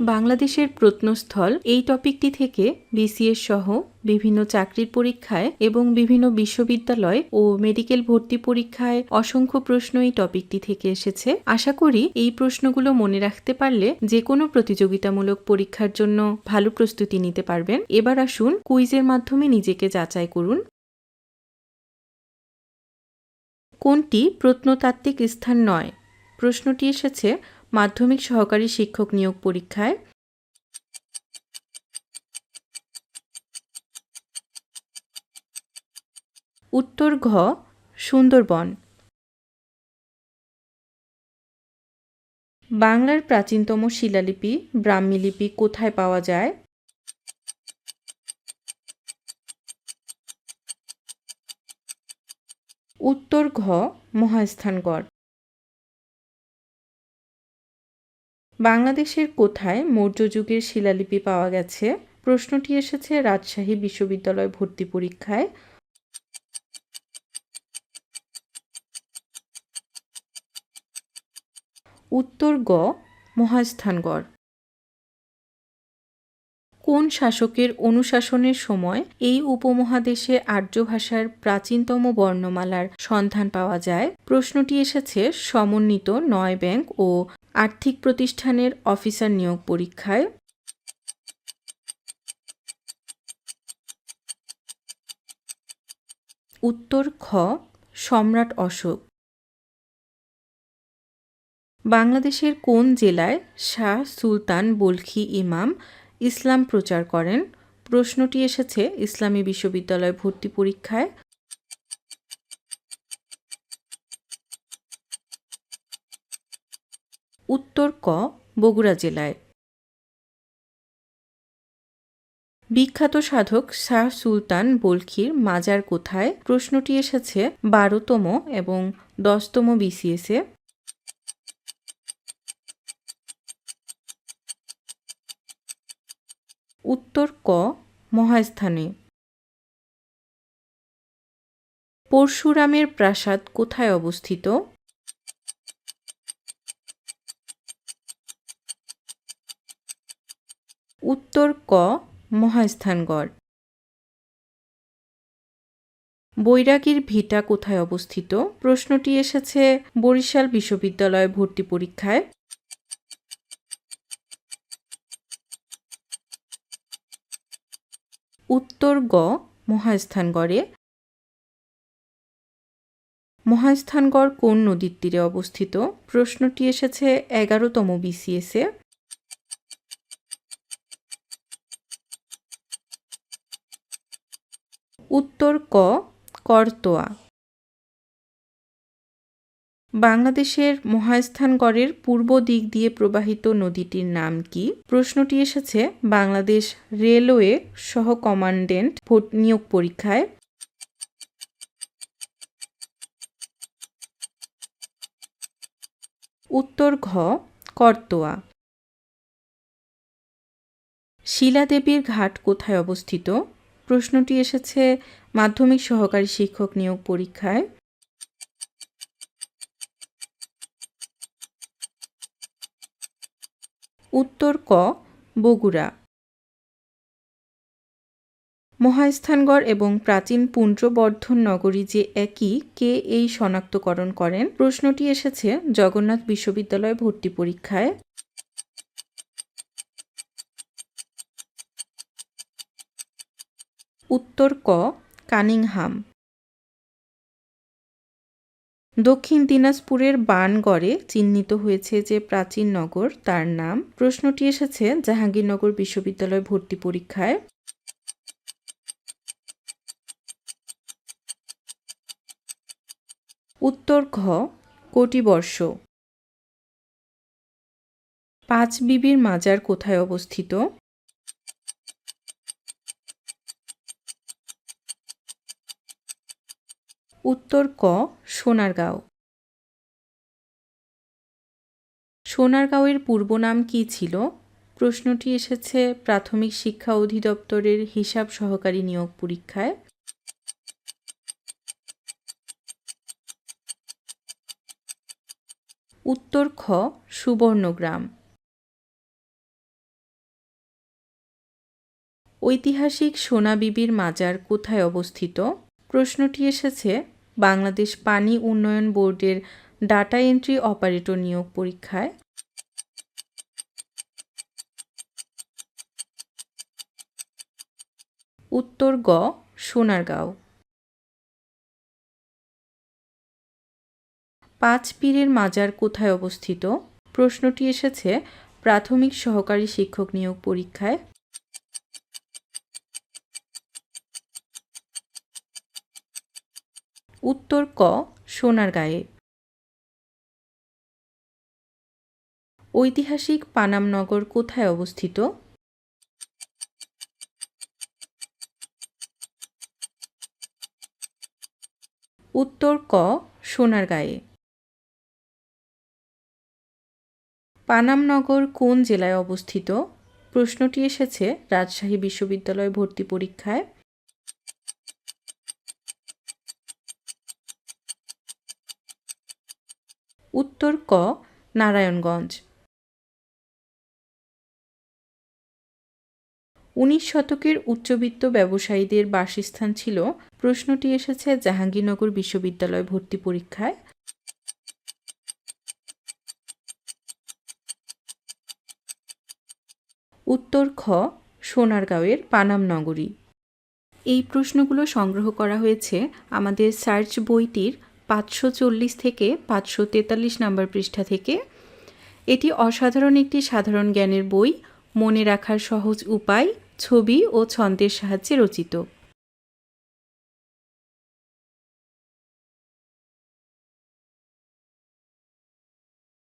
বাংলাদেশের প্রত্নস্থল এই টপিকটি থেকে বিসিএস সহ বিভিন্ন চাকরির পরীক্ষায় এবং বিভিন্ন বিশ্ববিদ্যালয় ও মেডিকেল ভর্তি পরীক্ষায় অসংখ্য প্রশ্ন এই টপিকটি থেকে এসেছে। আশা করি এই প্রশ্নগুলো মনে রাখতে পারলে যে কোনো প্রতিযোগিতামূলক পরীক্ষার জন্য ভালো প্রস্তুতি নিতে পারবেন। এবার আসুন কুইজের মাধ্যমে নিজেকে যাচাই করুন। কোনটি প্রত্নতাত্ত্বিক স্থান নয়? প্রশ্নটি এসেছে মাধ্যমিক সহকারী শিক্ষক নিয়োগ পরীক্ষায়। উত্তর ঘ, সুন্দরবন। বাংলার প্রাচীনতম শিলালিপি ব্রাহ্মী লিপি কোথায় পাওয়া যায়? উত্তর ঘ, মহাস্থানগড়। বাংলাদেশের কোথায় মৌর্য যুগের শিলালিপি পাওয়া গেছে? প্রশ্নটি এসেছে রাজশাহী বিশ্ববিদ্যালয় ভর্তি পরীক্ষায়। উত্তর গ, মহাস্থানগড়। কোন শাসকের অনুশাসনের সময় এই উপমহাদেশে আর্য ভাষার প্রাচীনতম বর্ণমালার সন্ধান পাওয়া যায়? প্রশ্নটি এসেছে সমন্বিত নয় ব্যাংক ও আর্থিক প্রতিষ্ঠানের অফিসার নিয়োগ পরীক্ষায়। উত্তর খ, সম্রাট অশোক। বাংলাদেশের কোন জেলায় শাহ সুলতান বলখি ইমাম ইসলাম প্রচার করেন। প্রশ্নটি এসেছে, ইসলামী বিশ্ববিদ্যালয় ভর্তি পরীক্ষায়। উত্তর ক, বগুড়া জেলায়। বিখ্যাত সাধক শাহ সুলতান বলখির মাজার কোথায়? প্রশ্নটি এসেছে, বারোতম এবং দশতম বিসিএসে উত্তর ক মহাস্থানে। পরশুরামের প্রাসাদ কোথায় অবস্থিত? উত্তর ক মহাস্থানগড়। বৈরাগীর ভিটা কোথায় অবস্থিত? প্রশ্নটি এসেছে বরিশাল বিশ্ববিদ্যালয় ভর্তি পরীক্ষায়। উত্তর গ মহাস্থানগড়ে মহাস্থানগড় কোন নদীর তীরে অবস্থিত? প্রশ্নটি এসেছে এগারোতম বিসিএসে উত্তর ক, করতোয়া। বাংলাদেশের মহাস্থানগড়ের পূর্ব দিক দিয়ে প্রবাহিত নদীটির নাম কি? প্রশ্নটি এসেছে বাংলাদেশ রেলওয়ে সহ কমান্ডেন্ট ভোট নিয়োগ পরীক্ষায়। উত্তর ঘ, করতোয়া। শিলাদেবীর ঘাট কোথায় অবস্থিত? প্রশ্নটি এসেছে মাধ্যমিক সহকারী শিক্ষক নিয়োগ পরীক্ষায়। উত্তর ক, বগুড়া। মহাস্থানগড় এবং প্রাচীন পুণ্ড্রবর্ধন নগরী যে একই, কে এই শনাক্তকরণ করেন? প্রশ্নটি এসেছে জগন্নাথ বিশ্ববিদ্যালয় ভর্তি পরীক্ষায়। উত্তর ক, কানিংহাম। দক্ষিণ দিনাজপুরের বানগড়ে চিহ্নিত হয়েছে যে প্রাচীন নগর, তার নাম। প্রশ্নটি এসেছে জাহাঙ্গীরনগর বিশ্ববিদ্যালয় ভর্তি পরীক্ষায়। উত্তর ঘ কোটিবর্ষ পাঁচ বিবির মাজার কোথায় অবস্থিত? উত্তর ক সোনারগাঁও। সোনারগাঁওয়ের পূর্ব নাম কী ছিল? প্রশ্নটি এসেছে প্রাথমিক শিক্ষা অধিদপ্তরের হিসাব সহকারী নিয়োগ পরীক্ষায়। উত্তর খ, সুবর্ণগ্রাম। ঐতিহাসিক সোনা বিবির মাজার কোথায় অবস্থিত? প্রশ্নটি এসেছে বাংলাদেশ পানি উন্নয়ন বোর্ডের ডাটা এন্ট্রি অপারেটর নিয়োগ পরীক্ষায়। উত্তর গ, সোনারগাঁও। পাঁচ পীরের মাজার কোথায় অবস্থিত? প্রশ্নটি এসেছে প্রাথমিক সহকারী শিক্ষক নিয়োগ পরীক্ষায়। উত্তর ক সোনারগাঁয়ে ঐতিহাসিক পানাম নগর কোথায় অবস্থিত? উত্তর ক সোনারগাঁয়ে পানামনগর কোন জেলায় অবস্থিত? প্রশ্নটি এসেছে রাজশাহী বিশ্ববিদ্যালয় ভর্তি পরীক্ষায়। উত্তর ক, নারায়ণগঞ্জ। উনিশ শতকের উচ্চবিত্ত ব্যবসায়ীদের বাসস্থান ছিল, প্রশ্নটি এসেছে জাহাঙ্গীরনগর বিশ্ববিদ্যালয় ভর্তি পরীক্ষায়। উত্তর খ, সোনারগাঁওয়ের পানাম নগরী। এই প্রশ্নগুলো সংগ্রহ করা হয়েছে আমাদের সার্চ বইটির পাঁচশো চল্লিশ থেকে পাঁচশো তেতাল্লিশ নম্বর পৃষ্ঠা থেকে। এটি অসাধারণ একটি সাধারণ জ্ঞানের বই, মনে রাখার সহজ উপায়, ছবি ও ছন্দের সাহায্যে রচিত।